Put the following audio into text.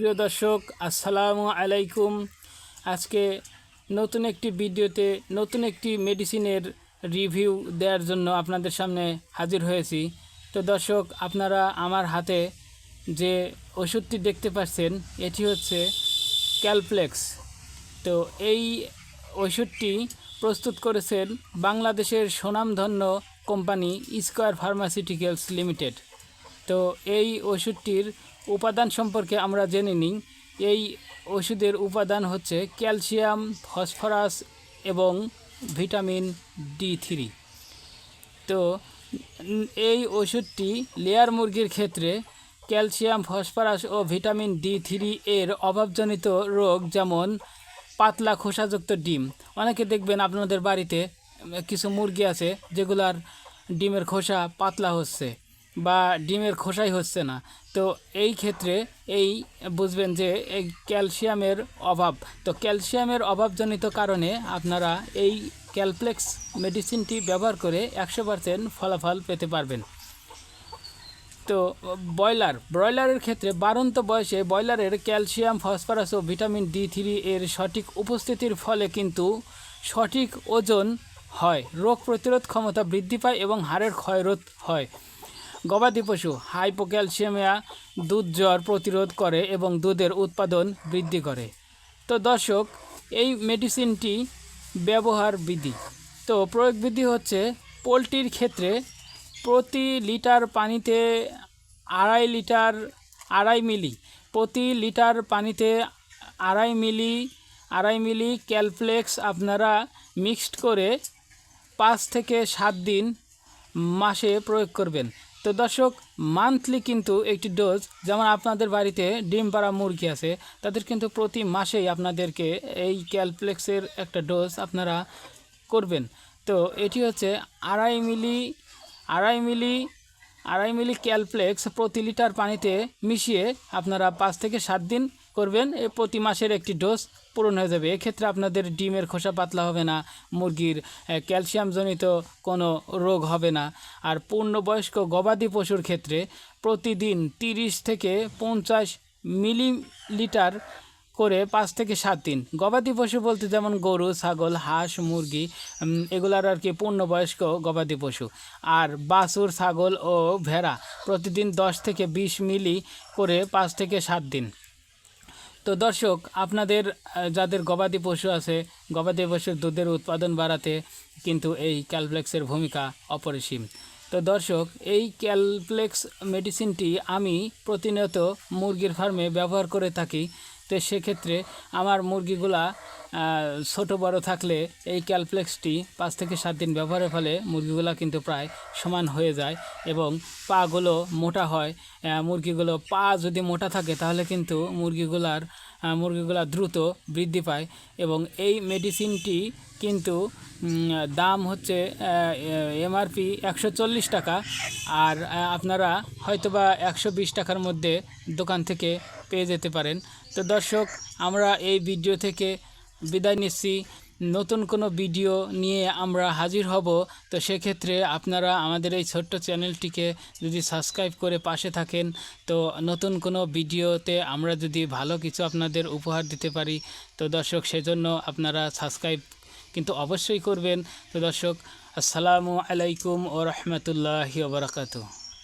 প্রিয় দর্শক, আসসালামু আলাইকুম। আজকে নতুন একটি ভিডিওতে নতুন একটি মেডিসিনের রিভিউ দেওয়ার জন্য আপনাদের সামনে হাজির হয়েছি। তো দর্শক, আপনারা আমার হাতে যে ওষুধটি দেখতে পাচ্ছেন, এটি হচ্ছে ক্যালপ্লেক্স তো এই ওষুধটি প্রস্তুত করেছেন বাংলাদেশের সুনামধন্য কোম্পানি স্কোয়ার ফার্মাসিউটিক্যালস লিমিটেড তো এই ওষুধটির উপাদান সম্পর্কে আমরা জেনে নিই। এই ওষুধের উপাদান হচ্ছে ক্যালসিয়াম, ফসফরাস এবং ভিটামিন ডি থ্রি। তো এই ওষুধটি লেয়ার মুরগির ক্ষেত্রে ক্যালসিয়াম, ফসফরাস ও ভিটামিন ডি থ্রি এর অভাবজনিত রোগ যেমন পাতলা খোসাযুক্ত ডিম। অনেকে দেখবেন আপনাদের বাড়িতে কিছু মুরগি আছে যেগুলার ডিমের খোসা পাতলা হচ্ছে। বা ডিমের খোসাই হচ্ছে না। তো এই ক্ষেত্রে এই বুঝবেন যে এই ক্যালসিয়ামের অভাব। তো ক্যালসিয়ামের অভাবজনিত কারণে আপনারা এই ক্যালপ্লেক্স মেডিসিনটি ব্যবহার করে একশো পার্সেন্ট ফলাফল পেতে পারবেন। তো ব্রয়লার, ব্রয়লারের ক্ষেত্রে বারন্ত বয়সে ব্রয়লারের ক্যালসিয়াম, ফসফরাস ও ভিটামিন ডি থ্রি এর সঠিক উপস্থিতির ফলে কিন্তু সঠিক ওজন হয়, রোগ প্রতিরোধ ক্ষমতা বৃদ্ধি পায় এবং হাড়ের ক্ষয়রোধ হয়। গবাদি পশু হাইপোক্যালসিয়ামিয়া দুধ জ্বর প্রতিরোধ করে এবং দুধের উৎপাদন বৃদ্ধি করে। তো দর্শক, এই মেডিসিনটি ব্যবহার বিধি। তো প্রয়োগ বিধি হচ্ছে, পোলট্রির ক্ষেত্রে প্রতি লিটার পানিতে আড়াই লিটার, আড়াই মিলি, প্রতি লিটার পানিতে আড়াই মিলি আড়াই মিলি ক্যালফ্লেক্স আপনারা মিক্সড করে পাঁচ থেকে সাত দিন মাসে প্রয়োগ করবেন। তো দর্শক মান্থলি কিন্তু একটি ডোজ যেমন আপনাদের বাড়িতে ডিম পাড়া মুরগি আছে, তাদের কিন্তু প্রতি মাসেই আপনাদেরকে এই ক্যালপ্লেক্সের একটা ডোজ আপনারা করবেন। তো এটি হচ্ছে আড়াই মিলি আড়াই মিলি আড়াই মিলি ক্যালপ্লেক্স প্রতি লিটার পানিতে মিশিয়ে আপনারা পাঁচ থেকে সাত দিন করবেন, এ প্রতি মাসের একটি ডোজ পূরণ হয়ে যাবে। এক্ষেত্রে আপনাদের ডিমের খোসা পাতলা হবে না, মুরগির ক্যালসিয়ামজনিত কোনো রোগ হবে না। আর পূর্ণবয়স্ক গবাদি পশুর ক্ষেত্রে প্রতিদিন তিরিশ থেকে পঞ্চাশ মিলিলিটার করে পাঁচ থেকে সাত দিন। গবাদি পশু বলতে যেমন গরু, ছাগল, হাঁস, মুরগি এগুলার আর কি পূর্ণবয়স্ক গবাদি পশু। আর বাছুর, ছাগল ও ভেড়া প্রতিদিন দশ থেকে বিশ মিলি করে পাঁচ থেকে সাত দিন। তো দর্শক, আপনাদের যাদের গবাদি পশু আছে, গবাদি পশুর দুধের উৎপাদন বাড়াতে কিন্তু এই ক্যালপ্লেক্সের ভূমিকা অপরিসীম। তো দর্শক, এই ক্যালপ্লেক্স মেডিসিনটি আমি প্রতিনিয়ত মুরগির ফার্মে ব্যবহার করে থাকি। তো সেক্ষেত্রে আমার মুরগিগুলা ছোট বড় থাকলে এই ক্যালপ্লেক্সটি পাঁচ থেকে সাত দিন ব্যবহারের ফলে মুরগিগুলা কিন্তু প্রায় সমান হয়ে যায় এবং পাগুলো মোটা হয়। মুরগিগুলো পা যদি মোটা থাকে তাহলে কিন্তু মুরগিগুলার মুরগিগুলা দ্রুত বৃদ্ধি পায় এবং এই মেডিসিনটি কিন্তু দাম হচ্ছে এমআরপি একশো চল্লিশ টাকা আর আপনারা হয়তোবা একশো বিশ টাকার মধ্যে দোকান থেকে পেয়ে যেতে পারেন। তো দর্শক, আমরা এই ভিডিও থেকে বিদায় নিচ্ছি। নতুন কোনো ভিডিও নিয়ে আমরা হাজির হব, তো সেক্ষেত্রে আপনারা আমাদের এই ছোট্ট চ্যানেলটিকে যদি সাবস্ক্রাইব করে পাশে থাকেন, তো নতুন কোনো ভিডিওতে আমরা যদি ভালো কিছু আপনাদের উপহার দিতে পারি, তো দর্শক সেজন্য আপনারা সাবস্ক্রাইব কিন্তু অবশ্যই করবেন। তো দর্শক, আসসালামু আলাইকুম ও রহমতুল্লাহি ওবরাকাতু